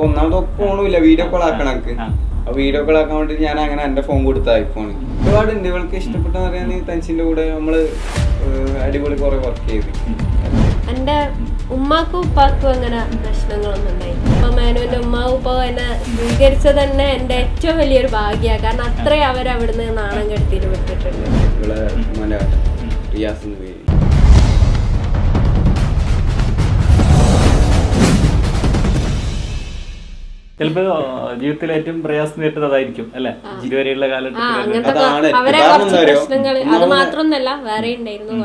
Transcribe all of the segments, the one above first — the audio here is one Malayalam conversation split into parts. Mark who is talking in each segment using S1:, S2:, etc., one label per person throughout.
S1: അപ്പൊ ഒന്നാമത് ഫോണും ഇല്ല. വീഡിയോ കോൾ ആക്കണം എനിക്ക്.
S2: ആ.
S1: അപ്പൊ വീഡിയോ കോൾ ആക്കാൻ വേണ്ടി ഞാൻ അങ്ങനെ എന്റെ ഫോൺ കൊടുത്ത ഐഫോൺ ഒരുപാട് ഉണ്ട്. ഇവൾക്ക് ഇഷ്ടപ്പെട്ടെന്ന് പറയാൻ തനിച്ചിന്റെ കൂടെ നമ്മൾ അടിപൊളി കുറെ വർക്ക് ചെയ്ത്.
S3: എന്റെ ഉമ്മാക്കും ഉപ്പാക്കും അങ്ങനെ പ്രശ്നങ്ങളൊന്നും ഉണ്ടായി അപ്പൊ മേനുവിന്റെ ഉമ്മാവും ഉപ്പാവും എന്നെ സ്വീകരിച്ചത് തന്നെ എന്റെ ഏറ്റവും വലിയൊരു ഭാഗ്യമാണ് കാരണം അത്രയും അവരവിടുന്ന് നാണം കെടുത്തിട്ട് വിട്ടിട്ടുണ്ട്.
S2: ചിലപ്പോ ജീവിതത്തിൽ ഏറ്റവും പ്രയാസം നേരിട്ടത് അതായിരിക്കും അല്ലെ ഇതുവരെയുള്ള കാലഘട്ടത്തിൽ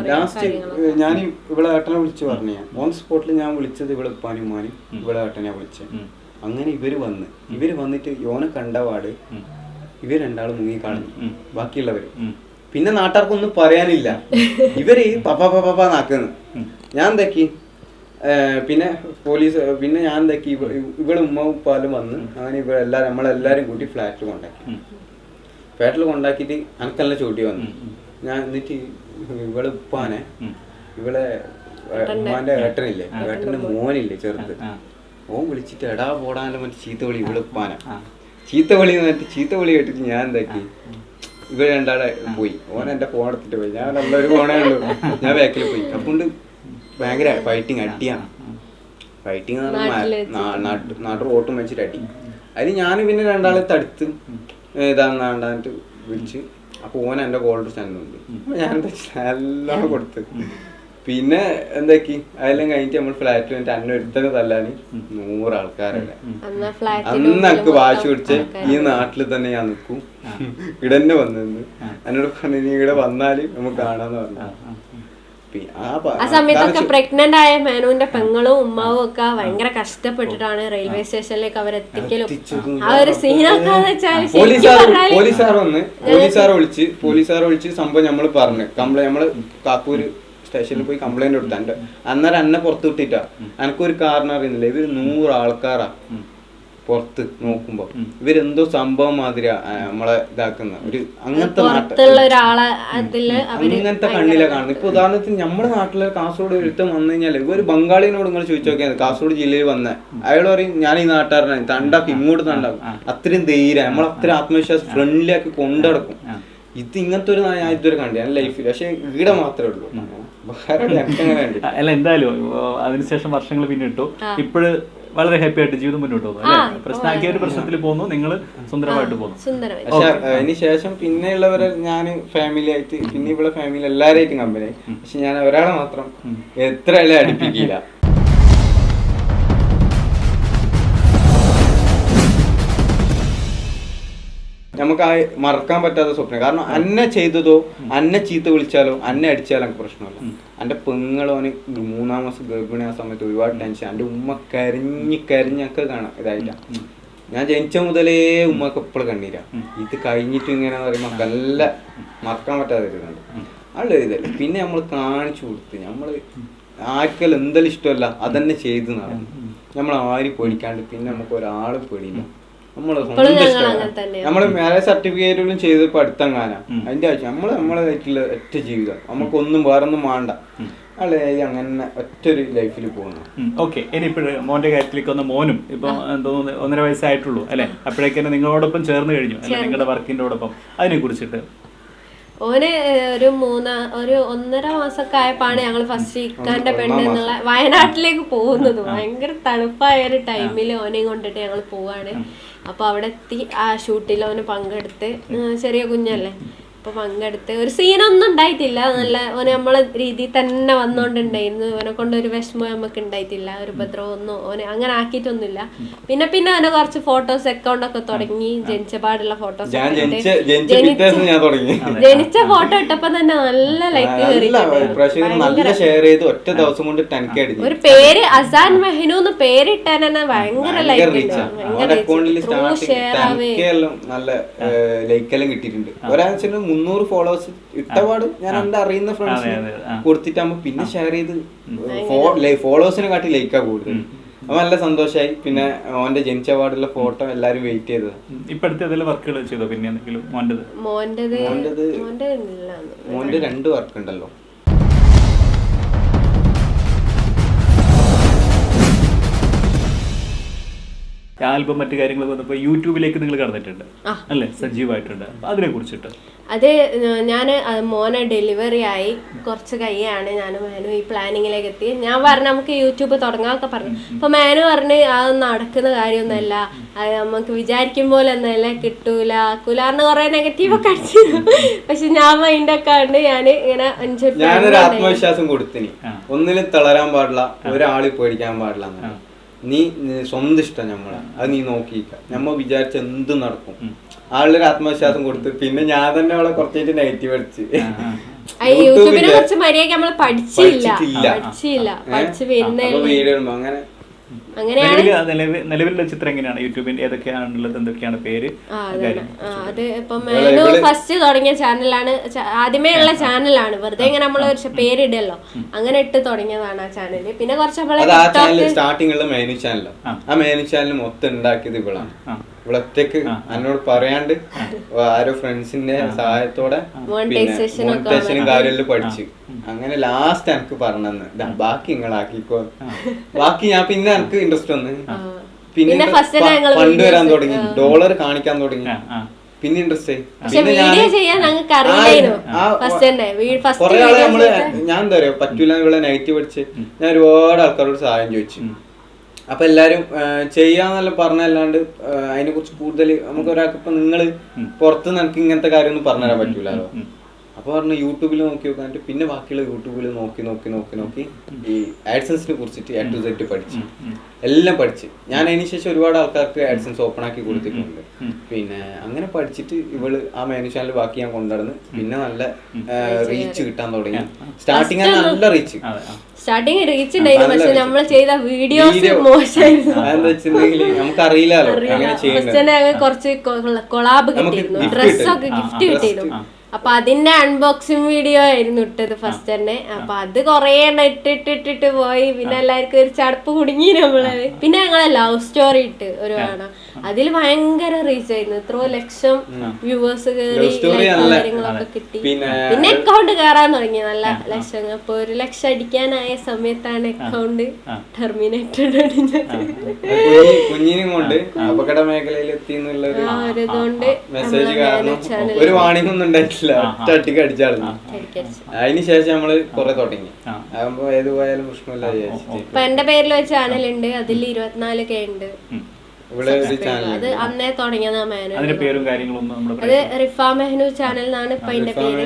S1: ലാസ്റ്റ് ഞാൻ ഇവിടെ ഏട്ടനെ വിളിച്ചു പറഞ്ഞു ഓൺ സ്പോട്ടിൽ ഞാൻ വിളിച്ചത് ഇവിടെ ഉപ്പാനും ഉമ്മാനും ഇവിടെ ഏട്ടനെ വിളിച്ചത് അങ്ങനെ ഇവർ വന്ന് ഇവർ വന്നിട്ട് യോനെ കണ്ടപാട്
S2: പാട്
S1: ഇവർ രണ്ടാളും മുങ്ങി
S2: കാണുന്നു
S1: ബാക്കിയുള്ളവര് പിന്നെ നാട്ടുകാർക്കൊന്നും പറയാനില്ല ഇവർ പപ്പ പപ്പ നാക്കുന്നു. ഞാൻ എന്താക്കി പിന്നെ പോലീസ് പിന്നെ ഞാൻ എന്താക്കി ഇവ- ഇവിടെ ഉമ്മ ഉപ്പാലും വന്ന് അങ്ങനെ ഇവിടെ എല്ലാവരും നമ്മളെല്ലാരും കൂട്ടി ഫ്ലാറ്റിൽ കൊണ്ടാക്കി. ഫ്ലാറ്റിൽ കൊണ്ടാക്കിയിട്ട് അനക്കെല്ലാം ചൂട്ടി വന്നു. ഞാൻ എന്നിട്ട് ഇവളെ ഉപ്പാനെ
S2: ഇവിടെ
S1: ഇവളെ ഉമ്മാന്റെ ഏട്ടനില്ലേ ഏട്ടന്റെ മോനില്ലേ ചെറുത്. ഓൻ വിളിച്ചിട്ട് എടാ പോടാന്റെ മറ്റേ ചീത്ത വിളി ഇവളെ ഉപ്പാനെ.
S2: ആ.
S1: ചീത്ത വിളി എന്നിട്ട് ചീത്ത വിളി കേട്ടിട്ട് ഞാൻ എന്താക്കി ഇവർ രണ്ടാളെ പോയി. ഓൻ എന്റെ ഫോൺ എടുത്തിട്ട് പോയി. ഞാൻ നല്ലൊരു ഫോണേ ഉള്ളൂ. ഞാൻ ബാക്കിൽ പോയി. അപ്പോണ്ട് ഭയങ്കര ഫൈറ്റിങ് അടിയാണ്. ഫൈറ്റിംഗ്
S3: നാട്ടിൽ
S1: ഓട്ടം റോട്ടും വെച്ചിട്ട് അടി. അതിന് ഞാൻ പിന്നെ രണ്ടാളെ തടുത്ത് ഇതാണ്ടാന്നിട്ട് വിളിച്ച് അപ്പൊ ഓൻ എന്റെ ഗോൾഡ് സ്റ്റാൻഡുണ്ട് ഞാൻ എന്താ നല്ലോണം കൊടുത്ത്. പിന്നെ എന്താക്കി? അതെല്ലാം കഴിഞ്ഞിട്ട് നമ്മൾ ഫ്ലാറ്റിൽ വന്നിട്ട് അന്ന ഒരുത്തന്നെ തല്ലാന് നൂറ് ആൾക്കാരല്ലേ.
S3: അന്ന്
S1: എനിക്ക് വാശി പിടിച്ച് ഈ നാട്ടിൽ തന്നെ ഞാൻ നിൽക്കും. ഇവിടെ തന്നെ വന്നു നിന്ന് എന്നോട് പറഞ്ഞു നീ ഇവിടെ വന്നാൽ നമുക്ക് കാണാന്ന് പറഞ്ഞു. ആ
S3: സമയത്തൊക്കെ പ്രഗ്നന്റ് ആയ മേനുവിന്റെ പെങ്ങളും ഉമ്മാവും ഒക്കെ ഭയങ്കര കഷ്ടപ്പെട്ടിട്ടാണ് റെയിൽവേ സ്റ്റേഷനിലേക്ക് അവർ
S1: എത്തിക്കലും.
S3: ആ ഒരു
S1: പോലീസുകാർ വന്ന് പോലീസുകാർ വിളിച്ച് പോലീസുകാരെ വിളിച്ച് സംഭവം നമ്മൾ പറഞ്ഞു. കംപ്ലൈന്റ് നമ്മൾ കാക്കൂര് സ്റ്റേഷനിൽ പോയി കംപ്ലൈന്റ് കൊടുത്തു. എന്റെ അന്നേരം എന്നെ പുറത്തു വിട്ടിട്ടാ. എനിക്കൊരു കാരണം അറിയുന്നില്ല. ഇത് നൂറ് ആൾക്കാരാ. പുറത്ത് നോക്കുമ്പോ ഇവരെന്തോ സംഭവം മാതിരിയാ ആ, നമ്മളെ ഇതാക്കുന്ന. ഒരു അങ്ങനത്തെ അങ്ങനത്തെ കണ്ണിലെ കാണുന്നത് ഇപ്പൊ ഉദാഹരണത്തിന് നമ്മുടെ നാട്ടിലെ കാസർഗോഡ് ഒരുത്തം വന്നു കഴിഞ്ഞാൽ ഒരു ബംഗാളിനോട് നിങ്ങൾ ചോദിച്ചു നോക്കിയാൽ കാസർഗോഡ് ജില്ലയിൽ വന്ന. അയാൾ പറയും ഞാൻ ഈ നാട്ടുകാരനാണ് തണ്ടാക്കും ഇങ്ങോട്ട് തണ്ടാക്കും അത്രയും ധൈര്യം. നമ്മൾ അത്രയും ആത്മവിശ്വാസം ഫ്രണ്ട്ലി ആക്കി കൊണ്ടടക്കും. ഇത് ഇങ്ങനത്തെ ഒരു ഞാൻ ഇതുവരെ കണ്ടു ഞാൻ ലൈഫിൽ പക്ഷെ ഇവിടെ മാത്രമേ ഉള്ളൂ.
S2: അല്ല എന്തായാലും അതിനുശേഷം വർഷങ്ങൾ പിന്നിട്ടു. ഇപ്പോഴ് വളരെ ഹാപ്പി ആയിട്ട് ജീവിതം മുന്നോട്ട് പോകുന്നു അല്ലെ? പ്രശ്നമാക്കിയ ഒരു പ്രശ്നത്തിൽ പോകുന്നു നിങ്ങൾ സുന്ദരമായിട്ട് പോകുന്നു.
S1: അതിന് ശേഷം പിന്നെയുള്ളവരെ ഞാൻ ഫാമിലി ആയിട്ട് പിന്നെ ഇവിടെ ഫാമിലി എല്ലാവരായിട്ടും കമ്പനി പക്ഷെ ഞാൻ ഒരാളെ മാത്രം എത്ര അല്ലേ അടുപ്പിക്കില്ല. നമുക്ക് ആ മറക്കാൻ പറ്റാത്ത സ്വപ്നം. കാരണം അന്നെ ചെയ്തതോ അന്നെ ചീത്ത വിളിച്ചാലോ അന്നെ അടിച്ചാലോ എനിക്ക് പ്രശ്നമല്ല. എന്റെ പെങ്ങളോന് മൂന്നാം മാസം ഗർഭിണി ആ സമയത്ത് ഒരുപാട് ടെൻഷൻ എന്റെ ഉമ്മ കരഞ്ഞ് കരിഞ്ഞൊക്കെ കാണാം ഇതായില്ല ഞാൻ ജനിച്ച മുതലേ ഉമ്മക്ക് എപ്പോഴും കണ്ണീരാ. ഇത് കഴിഞ്ഞിട്ട് ഇങ്ങനെ പറയുമ്പോൾ നല്ല മറക്കാൻ പറ്റാതെ ഇതുണ്ട്. ആളുടെ ഇതല്ല. പിന്നെ നമ്മൾ കാണിച്ചു കൊടുത്ത് നമ്മൾ ആർക്കെല്ലാം എന്തെല്ലാം ഇഷ്ടമല്ല അതന്നെ ചെയ്ത് നടന്നു നമ്മൾ ആരും പേടിക്കാണ്ട് പിന്നെ നമുക്ക് ഒരാൾ പേടിയില്ല.
S3: നമ്മൾ മേലെ
S1: നമ്മൾ മാരേജ് സർട്ടിഫിക്കറ്റുകളും ചെയ്തപ്പോ അടുത്തെങ്ങാനാ അതിന്റെ ആവശ്യം. നമ്മൾ നമ്മളായിട്ടുള്ള ഒറ്റ ജീവിതം. നമുക്കൊന്നും വേറൊന്നും വേണ്ട അല്ലെ അങ്ങനെ ഒറ്റൊരു ലൈഫിൽ പോകുന്നു.
S2: ഓക്കെ. ഇനി ഇപ്പോഴ് മോന്റെ കാര്യത്തിലേക്ക് വന്ന മോനും ഇപ്പൊ എന്തോ ഒന്നര വയസ്സായിട്ടുള്ളൂ അല്ലെ? അപ്പോഴേക്കന്നെ നിങ്ങളോടൊപ്പം ചേർന്ന് കഴിഞ്ഞു അല്ലെ നിങ്ങളുടെ വർക്കിന്റെ അതിനെ കുറിച്ചിട്ട്
S3: ഓന് ഒരു മൂന്ന് ഒരു ഒന്നര മാസമൊക്കെ ആയപ്പോഴാണ് ഞങ്ങൾ ഫസ്റ്റ് ഇക്കാന്റെ പെണ്ണ് എന്നുള്ള വയനാട്ടിലേക്ക് പോകുന്നത്. ഭയങ്കര തണുപ്പായ ഒരു ടൈമിൽ ഓനെയും കൊണ്ടിട്ട് ഞങ്ങൾ പോവാണ്. അപ്പൊ അവിടെ എത്തി ആ ഷൂട്ടിൽ ഓന് പങ്കെടുത്ത് ചെറിയ കുഞ്ഞല്ലേ? അപ്പൊ പങ്കെടുത്ത് ഒരു സീനൊന്നും ഉണ്ടായിട്ടില്ല. നല്ല ഓന് നമ്മളെ രീതി തന്നെ വന്നോണ്ടുണ്ടായിരുന്നു. ഓനെ കൊണ്ട് ഒരു വിഷമം നമുക്ക് ഉണ്ടായിട്ടില്ല. ഒരു ഉപദ്രവമൊന്നും ഓനെ അങ്ങനെ ആക്കിയിട്ടൊന്നുമില്ല. പിന്നെ പിന്നെ അവനെ കുറച്ച് ഫോട്ടോസ് അക്കൗണ്ട് ഒക്കെ തുടങ്ങി. ജനിച്ച പാടുള്ള ഫോട്ടോസ്
S1: ജനിച്ച
S3: ഫോട്ടോ ഇട്ടപ്പോ തന്നെ നല്ല ലൈക്ക്
S1: അടിച്ചു
S3: ഒരു പേര് അസാൻ മെഹനു എന്ന് പേരിട്ടാൻ തന്നെ ഭയങ്കര ലൈക്ക്
S1: ഷെയർ ആവേ. നല്ല ലൈക്കെല്ലാം കിട്ടിയിട്ടുണ്ട്. ഒരാഴ്ച മുന്നൂറ് ഫോളോവേഴ്സ് ഇട്ടപാട് ഞാൻ എന്റെ അറിയുന്ന
S2: ഫ്രണ്ട്സ്.
S1: കൊടുത്തിട്ടാകുമ്പോ പിന്നെ ഷെയർ ചെയ്ത് ഫോളോവേഴ്സിനെ കാട്ടി ലൈക്കാ കൂടുതൽ അപ്പൊ നല്ല സന്തോഷമായി പിന്നെ ഓന്റെ ജനിച്ച പാടുള്ള ഫോട്ടോ എല്ലാരും വെയിറ്റ് ചെയ്തത്.
S2: ഇപ്പൊ അടുത്ത് ഏതെങ്കിലും വർക്കുകൾ ചെയ്തോ? പിന്നെ എന്തെങ്കിലും
S3: മോന്റേത്?
S1: മോന്റേത്
S3: മോന്റെ
S1: മോന്റെ രണ്ട് വർക്ക് ഉണ്ടല്ലോ.
S2: ആൽബം മറ്റു കാര്യങ്ങൾ വന്നപ്പോൾ യൂട്യൂബിലേക്ക് നിങ്ങൾ കടന്നിട്ടുണ്ട്. അല്ലേ? സജീവമായിട്ടുണ്ട് അതിനെ കുറിച്ചിട്ട്.
S3: അത് ഞാൻ മോനെ ഡെലിവറി ആയി. കുറച്ച് കൈയാണ് ഞാൻ മേനു ഈ പ്ലാനിങ്ങിലേക്ക് എത്തി. ഞാൻ പറഞ്ഞു നമുക്ക് യൂട്യൂബ് തുടങ്ങാമൊക്കെ പറഞ്ഞു. അപ്പൊ മേനു പറഞ്ഞ് അത് നടക്കുന്ന കാര്യമൊന്നുമല്ല. അത് നമുക്ക് വിചാരിക്കും പോലെ ഒന്നല്ല കിട്ടൂല. ആക്കൂലെന്ന് കുറെ നെഗറ്റീവ് ഒക്കെ അടിച്ചിരുന്നു പക്ഷെ ഞാൻ മൈൻഡൊക്കെ ഉണ്ട് ഞാൻ ഇങ്ങനെ അഞ്ചൊരു
S1: ഞാനൊരു ആത്മവിശ്വാസം കൊടുത്തിനി. ഒന്നിലും തളരാൻ പാടില്ല. ഒരാളിൽ പേടിക്കാൻ പാടില്ല എന്ന്. നീ സ്വന്തം ഇഷ്ടം നമ്മളെ. അത് നീ നോക്കിയിക്ക. നമ്മ വിചാരിച്ച എന്ത് നടക്കും. ആളൊരു ആത്മവിശ്വാസം കൊടുത്ത് പിന്നെ ഞാൻ തന്നെ അവളെ കുറച്ചായിട്ട് നെഗറ്റീവ് അടിച്ച്.
S3: ആ യൂട്യൂബിനെ കുറിച്ച് മര്യാദ നമ്മൾ പഠിച്ചില്ല. പഠിച്ചില്ല. പഠിച്ചു വരുന്ന
S1: അങ്ങനെ
S2: നിലവിലുള്ള ചിത്രം എങ്ങനെയാണ്? യൂട്യൂബിന്റെ ഏതൊക്കെയാണുള്ളത് എന്തൊക്കെയാണ് പേര്?
S3: അത് ഇപ്പൊ മേനു ഫസ്റ്റ് തുടങ്ങിയ ചാനലാണ് ആദ്യമേ ഉള്ള ചാനലാണ് വെറുതെ ഇങ്ങനെ നമ്മൾ ഒരു പേരിടല്ലോ. അങ്ങനെ ഇട്ട് തുടങ്ങിയതാണ് ആ ചാനൽ പിന്നെ കുറച്ച് സ്റ്റാർട്ടിംഗ്
S1: അത് ആ ചാനൽ മേനു ചാനലോ ആ. മേനു ചാനൽ മൊത്തം ഉണ്ടാക്കിയത് ഇവളാണ്. ഇവളൊറ്റക്ക് എന്നോട് പറയാണ്ട് ആരോ ഫ്രണ്ട്സിന്റെ സഹായത്തോടെ പിന്നെ
S3: Monetization ഒക്കെ
S1: മോണിറ്റൈസേഷനും കാര്യമെല്ലാം പഠിച്ചു. അങ്ങനെ ലാസ്റ്റ് എനിക്ക് പറഞ്ഞു "ദാ, ബാക്കി നിങ്ങളാക്കിക്കോ. ബാക്കി ഞാൻ പിന്നെ എനിക്ക് ഇൻട്രസ്റ്റ് വന്ന്.
S3: പിന്നെ
S1: ഫണ്ട് വരാൻ തുടങ്ങി. ഡോളർ കാണിക്കാൻ തുടങ്ങി. പിന്നെ ഇൻട്രസ്റ്റ്.
S3: പക്ഷെ ചെയ്യാൻ ഞങ്ങൾക്ക് അറിയില്ലായിരുന്നു ഫസ്റ്റ് തന്നെ. ഫസ്റ്റ്
S1: കൊറേ ആളെ നമ്മൾ ഞാൻ എന്താ പറയാ പറ്റൂല ഇവിടെ നെഗറ്റീവ് അടിച്ച് ഞാൻ ഒരുപാട് ആൾക്കാരോട് സഹായം ചോദിച്ചു. അപ്പൊ എല്ലാരും ചെയ്യാന്നല്ല ചെയ്യാന്നെല്ലാം പറഞ്ഞല്ലാണ്ട് അതിനെ കുറിച്ച് കൂടുതൽ നമുക്ക് ഒരാൾക്ക് ഇപ്പൊ നിങ്ങൾ പുറത്ത് നിനക്ക് ഇങ്ങനത്തെ കാര്യമൊന്നും പറഞ്ഞുതരാൻ പറ്റൂലോ അപ്പൊ പറഞ്ഞു യൂട്യൂബിൽ നോക്കി നോക്കാൻ പിന്നെ ബാക്കിയുള്ള യൂട്യൂബിൽ നോക്കി നോക്കി നോക്കി നോക്കി ഈ ആഡ്സൻസിനെ കുറിച്ചിട്ട് എ ടു സെറ്റ് പഠിച്ചു. എല്ലാം പഠിച്ച്. ഞാൻ അതിന് ശേഷം ഒരുപാട് ആൾക്കാർക്ക് ആഡ്സൻസ് ഓപ്പൺ ആക്കി കൊടുത്തിട്ടുണ്ട്. പിന്നെ അങ്ങനെ പഠിച്ചിട്ട് ഇവൾ ആ മേനു ചാനൽ ബാക്കി ഞാൻ കൊണ്ടുനടന്ന് പിന്നെ നല്ല റീച്ച് കിട്ടാൻ തുടങ്ങി. സ്റ്റാർട്ടിങ് നല്ല റീച്ച്
S3: സ്റ്റാർട്ടിങ് റീച്ച് ഉണ്ടായിരുന്നു പക്ഷെ നമ്മൾ ചെയ്ത വീഡിയോസ്. മോശമായിരുന്നു.
S1: അതെന്താ വെച്ചിട്ടുണ്ടെങ്കിൽ നമുക്ക് അറിയില്ലല്ലോ അങ്ങനെ
S3: കുറച്ച് കൊളാബ് കിട്ടിയിരുന്നു. ഡ്രസ്സൊക്കെ ഗിഫ്റ്റ് കിട്ടിയിരുന്നു. അപ്പൊ അതിന്റെ അൺബോക്സിങ് വീഡിയോ ആയിരുന്നു ഇട്ടത് ഫസ്റ്റ് തന്നെ. അപ്പൊ അത് കൊറേ എണ്ണം ഇട്ടിട്ടിട്ടിട്ട് പോയി. പിന്നെ എല്ലാവർക്കും ഒരു ചടപ്പ് കുടുങ്ങി നമ്മളത് പിന്നെ ഞങ്ങളെ ലവ് സ്റ്റോറി ഇട്ട് ഒരു കാണാം. അതിൽ ഭയങ്കര റീച്ച് ആയിരുന്നു. എത്രയോ ലക്ഷം വ്യൂവേഴ്സ് കയറി കാര്യങ്ങളൊക്കെ കിട്ടി.
S1: പിന്നെ
S3: അക്കൗണ്ട് കയറാൻ തുടങ്ങി. നല്ല ലക്ഷങ്ങൾ. അപ്പൊ ഒരു ലക്ഷം അടിക്കാനായ സമയത്താണ് അക്കൗണ്ട് ടെർമിനേറ്റഡ് അടിഞ്ഞത്.
S1: കുഞ്ഞി കൊണ്ട് അപകട മേഖലയിൽ എത്തി
S3: ഒരു
S1: വാണിംഗ് ഒന്നും ഉണ്ടായിട്ടില്ല. ഒറ്റയ്ക്ക് അടിച്ചായിരുന്നു
S3: കരിക്കടിച്ചു
S1: അതിന് ശേഷം നമ്മൾ കൊറേ തുടങ്ങി. ആകുമ്പോ ഏത് പോയാലും പ്രശ്നമില്ല
S3: ഇപ്പൊ എന്റെ പേരിൽ ഒരു ചാനൽ ഉണ്ട് അതിൽ ഇരുപത്തിനാല് കെ ഉണ്ട്
S1: ഇവിടെ ഒരു ചാനൽ
S3: അത് അന്നേ തുടങ്ങിയതാ മേനു
S2: അതിന്റെ പേരും കാര്യങ്ങളും നമ്മൾ
S3: അത് റിഫ മെഹനു ചാനൽ എന്നാണ് ഇപ്പൊ അതിന്റെ പേര്.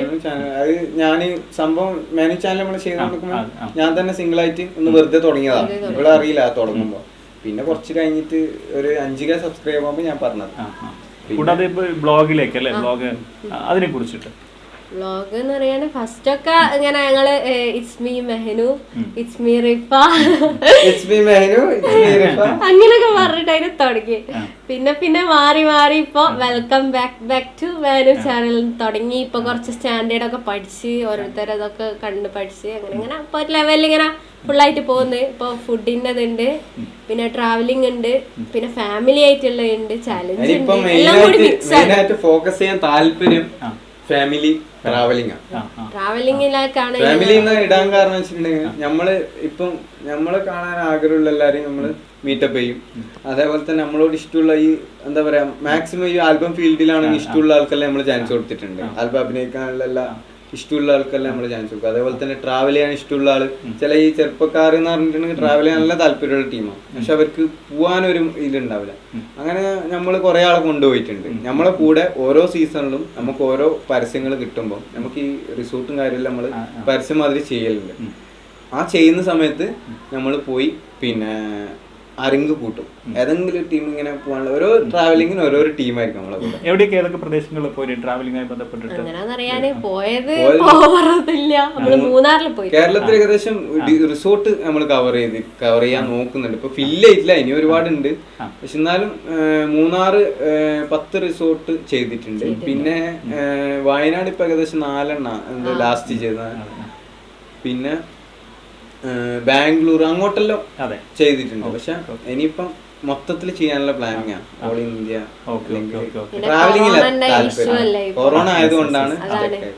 S1: അത് ഞാൻ സംഭവം മാനു ചാനൽ നമ്മൾ ചെയ്ത്
S2: ആ.
S1: ഞാൻ തന്നെ സിംഗിൾ ആയിട്ട് ഒന്ന് വെറുതെ തുടങ്ങിയതാ. ഇവിടെ അറിയില്ല തുടങ്ങുമ്പോ. പിന്നെ കുറച്ച് കഴിഞ്ഞിട്ട് ഒരു അഞ്ച് കെ സബ്സ്ക്രൈബ് ആകുമ്പോ ഞാൻ പറഞ്ഞത്.
S2: കൂടാതെ ഇപ്പൊ ബ്ലോഗിലേക്ക് അല്ലേ? ബ്ലോഗ് അതിനെ കുറിച്ചിട്ട്.
S3: വ്ളോഗ് എന്ന് പറയാണ് ഫസ്റ്റ് ഒക്കെ ഇങ്ങനെ ഞങ്ങൾ it's me Mehanu. It's me Rifa.
S1: It's me Mehanu. അങ്ങനെയൊക്കെ മീ റിഫ.
S3: അങ്ങനൊക്കെ പറഞ്ഞിട്ട് അതിന് തുടങ്ങി. പിന്നെ പിന്നെ മാറി മാറി ഇപ്പൊ welcome back back to Mehanu channel തുടങ്ങി. ഇപ്പൊ കുറച്ച് സ്റ്റാൻഡേർഡ് ഒക്കെ പഠിച്ച് ഓരോരുത്തരതൊക്കെ കണ്ട് പഠിച്ച് അങ്ങനെ ഇങ്ങനെ അപ്പൊ ഒരു ലെവലിൽ ഇങ്ങനെ ഫുള്ളായിട്ട് പോകുന്നത് ഇപ്പൊ ഫുഡിന്റെതുണ്ട് പിന്നെ ട്രാവലിംഗ് ഉണ്ട് പിന്നെ ഫാമിലി ആയിട്ടുള്ള ഉണ്ട്. ചാലഞ്ച് ഉണ്ട്
S1: ഫോക്കസ് ചെയ്യാൻ താല്പര്യം ഫാമിലി ട്രാവലിംഗ്
S3: ട്രാവലിംഗിലേക്കാണ്
S1: ഫാമിലി ഇടാൻ കാരണം വെച്ചിട്ടുണ്ടെങ്കിൽ നമ്മൾ ഇപ്പം നമ്മളെ കാണാൻ ആഗ്രഹമുള്ള എല്ലാരെയും നമ്മൾ മീറ്റപ്പ് ചെയ്യും. അതേപോലെ തന്നെ നമ്മളോട് ഇഷ്ടമുള്ള ഈ എന്താ പറയാ മാക്സിമം ഈ ആൽബം ഫീൽഡിലാണെങ്കിൽ ഇഷ്ടമുള്ള ആൾക്കെല്ലാം നമ്മൾ ചാൻസ് കൊടുത്തിട്ടുണ്ട്. ആൽബം അഭിനയിക്കാനുള്ള എല്ലാ ഇഷ്ടമുള്ള ആൾക്കെല്ലാം നമ്മൾ ചാൻസ് കൊടുക്കും അതേപോലെ തന്നെ ട്രാവൽ ചെയ്യാൻ ഇഷ്ടമുള്ള ആൾ. ചില ഈ ചെറുപ്പക്കാർ എന്ന് പറഞ്ഞിട്ടുണ്ടെങ്കിൽ ട്രാവൽ ചെയ്യാൻ നല്ല താല്പര്യമുള്ള ടീമാണ് പക്ഷെ അവർക്ക് പോകാനൊരു ഇതുണ്ടാവില്ല അങ്ങനെ നമ്മൾ കുറേ ആളെ കൊണ്ടുപോയിട്ടുണ്ട്. നമ്മളെ കൂടെ ഓരോ സീസണിലും നമുക്ക് ഓരോ പരസ്യങ്ങൾ കിട്ടുമ്പോൾ നമുക്ക് ഈ റിസോർട്ടും കാര്യമെല്ലാം നമ്മൾ പരസ്യം മാതിരി ചെയ്യലുണ്ട്. ആ ചെയ്യുന്ന സമയത്ത് നമ്മൾ പോയി പിന്നെ അരങ്ങ് കൂട്ടും ഏതെങ്കിലും ടീം ഇങ്ങനെ പോകാനുള്ള ഓരോ ട്രാവലിങ്ങിന് ഓരോ ടീമായിരിക്കും നമ്മളെ കൂടെ.
S2: എവിടെയൊക്കെ ഏതൊക്കെ പ്രദേശങ്ങളിൽ പോയി ട്രാവലിംഗായി ബന്ധപ്പെട്ടിട്ട്?
S3: അങ്ങനെയാന്നറിയാന് പോയത് പോവാറൊന്നുമില്ല. നമ്മൾ മൂന്നാറിൽ പോയി
S1: കേരളത്തിൽ ഏകദേശം റിസോർട്ട് നമ്മൾ കവർ ചെയ്ത് കവർ ചെയ്യാൻ നോക്കുന്നുണ്ട്. ഇപ്പൊ ഫില്ല് ചെയ്തില്ല ഇനി ഒരുപാടുണ്ട്. പക്ഷെ എന്നാലും മൂന്നാറ് പത്ത് റിസോർട്ട് ചെയ്തിട്ടുണ്ട്. പിന്നെ വയനാട് ഇപ്പൊ ഏകദേശം നാലെണ്ണ എന്താ ലാസ്റ്റ് ചെയ്ത പിന്നെ ബാംഗ്ലൂർ അങ്ങോട്ടെല്ലാം
S2: അതെ.
S1: ചെയ്തിട്ടുണ്ട്. പക്ഷെ ഇനിയിപ്പം മൊത്തത്തിൽ ചെയ്യാനുള്ള പ്ലാനിങ് ആണ് ഓൾ ഇന്ത്യ
S3: ട്രാവലിംഗിലാണ്
S1: കൊറോണ ആയതുകൊണ്ടാണ് അതൊക്കെ.